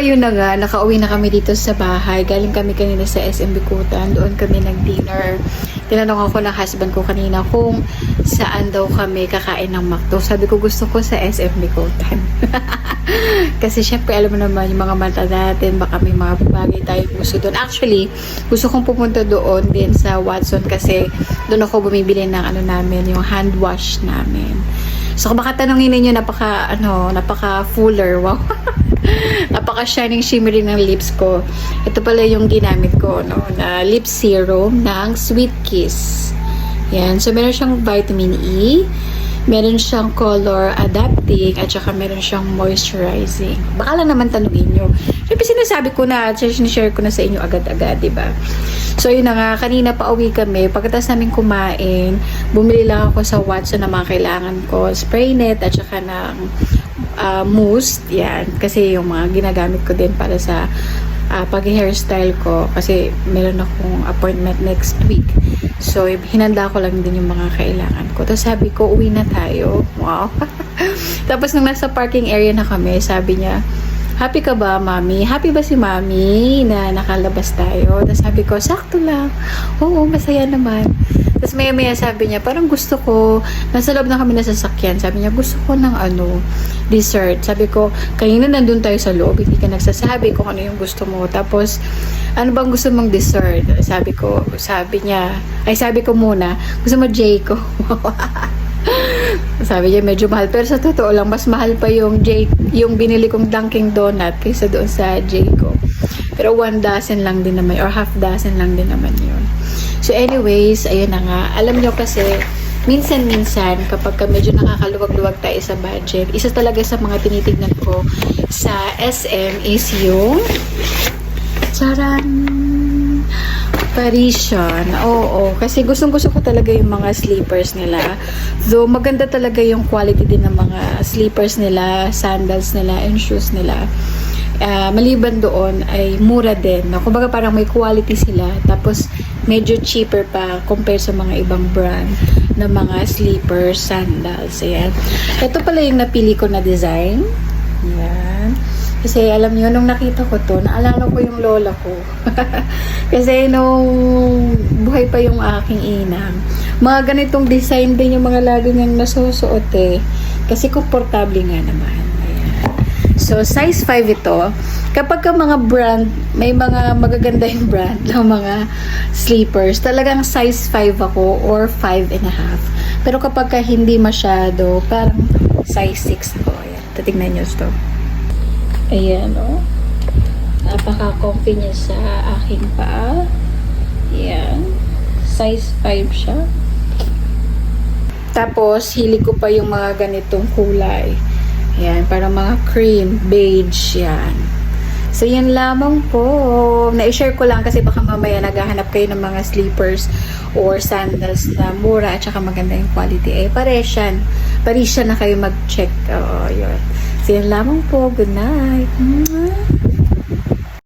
ayun na nga, nakauwi na kami dito sa bahay. Galing kami kanina sa SM Bikutan. Doon kami nag-dinner. Tinanong ako ng husband ko kanina kung saan daw kami kakain ng McDo. Sabi ko gusto ko sa SM Bikutan. Kasi syempre alam mo naman yung mga mata natin, baka may mga bagay tayo gusto doon. Actually, gusto kong pupunta doon din sa Watson kasi doon ako bumibili ng ano namin, yung hand wash namin. So, baka tanongin ninyo, napaka, ano, napaka fuller. Wow. napaka shining shimmery ng lips ko. Ito pala yung ginamit ko, no, na lip serum ng Sweet Kiss. Yan. So, meron siyang vitamin E. Meron siyang color adapting at saka meron siyang moisturizing. Baka lang naman tanungin nyo. Siyempre sinasabi ko na at sinishare ko na sa inyo agad-agad, di ba? So yun na nga, kanina pa uwi kami. Pagkatapos namin kumain, bumili lang ako sa Watson na mga kailangan ko. Spray net at saka ng uh, mousse. Yan. Kasi yung mga ginagamit ko din para sa uh, pag-hairstyle ko. Kasi meron akong appointment next week. So, hinanda ko lang din yung mga kailangan ko. Tapos sabi ko, uwi na tayo. Wow. Tapos nung nasa parking area na kami, sabi niya, Happy ka ba, mami? Happy ba si mami na nakalabas tayo? Tapos sabi ko, sakto lang. Oo, masaya naman. Tapos maya maya sabi niya, parang gusto ko, nasa loob na kami na sasakyan. Sabi niya, gusto ko ng ano, dessert. Sabi ko, kanina nandun tayo sa loob, hindi ka nagsasabi kung ano yung gusto mo. Tapos, ano bang gusto mong dessert? Sabi ko, sabi niya, ay sabi ko muna, gusto mo Jayco. Sabi niya medyo mahal pero sa totoo lang mas mahal pa yung J yung binili kong Dunkin Donut kaysa doon sa Jayco. Pero one dozen lang din naman or half dozen lang din naman yun. So anyways, ayun na nga. Alam niyo kasi minsan-minsan kapag ka medyo nakakaluwag-luwag tayo sa budget, isa talaga sa mga tinitignan ko sa SM is yung Charan! Parisian. Oo, kasi gustong gusto ko talaga yung mga sleepers nila. Though maganda talaga yung quality din ng mga sleepers nila, sandals nila, and shoes nila. Ah, maliban doon ay mura din. No? Kumbaga parang may quality sila. Tapos medyo cheaper pa compared sa mga ibang brand na mga sleepers, sandals. Ayan. Ito pala yung napili ko na design. Ayan. Kasi alam niyo, nung nakita ko to, naalala ko yung lola ko. Kasi nung buhay pa yung aking inang, mga ganitong design din yung mga lagi niyang nasusuot eh. Kasi komportable nga naman. Ayan. So, size 5 ito. Kapag ka mga brand, may mga magaganda yung brand ng mga sleepers, talagang size 5 ako or 5 and a half. Pero kapag ka hindi masyado, parang size 6 ako. Ayan. Tatignan nyo ito. Ayan, oh. Napaka-comfy niya sa aking paa. Ayan. Size 5 siya. Tapos, hili ko pa yung mga ganitong kulay. Ayan, para mga cream, beige, yan. So, yan lamang po. Na-share ko lang kasi baka mamaya naghahanap kayo ng mga slippers or sandals na mura at saka maganda yung quality. Eh, Parisian. Parisian na kayo mag-check. Oo, yun. So, yan lamang po. Good night.